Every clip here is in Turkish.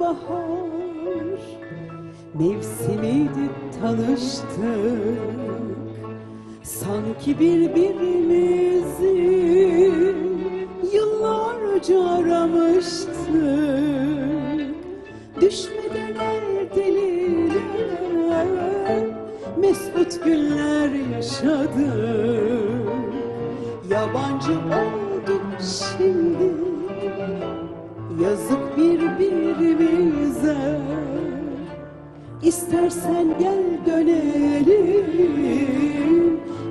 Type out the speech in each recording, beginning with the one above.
bahar Mevsimiydi tanıştık. Sanki birbirimizi Yıllarca aramıştık. Düşmeden erdelere Mesut günler yaşadık. Yabancı olduk şimdi Yazık birbirimize. İstersen gel dönelim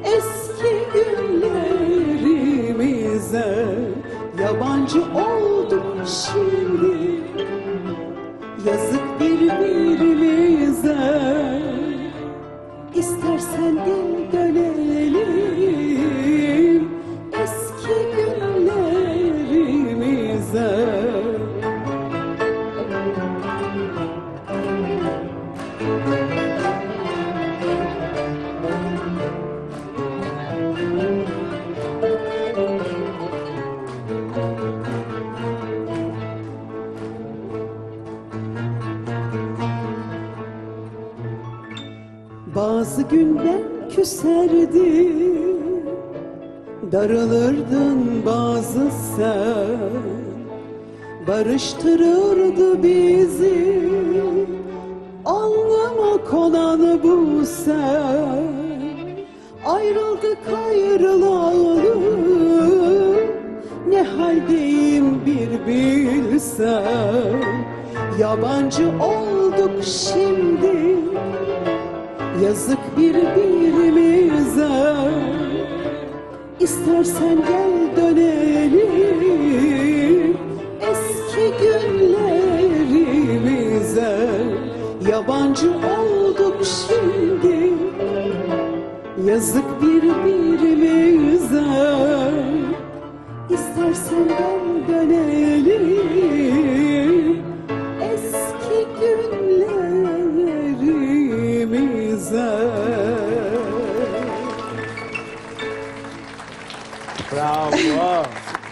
Eski günlerimize. Yabancı olduk şimdi. Yazık birbirimize. İstersen gel dönelim Eski günlerimize Bazı günler küserdi Darılırdın bazı sen. Barıştırırdı bizi Anlamak olanı bu sen. Ayrıldık ayrılalı Ne haldeyim bir bilsen. Yabancı olduk şimdi Yazık birbirimize İstersen gel dönelim. Eski günlerimize. Yabancı olduk şimdi. Yazık birbirimize İstersen gel dönelim Bravo!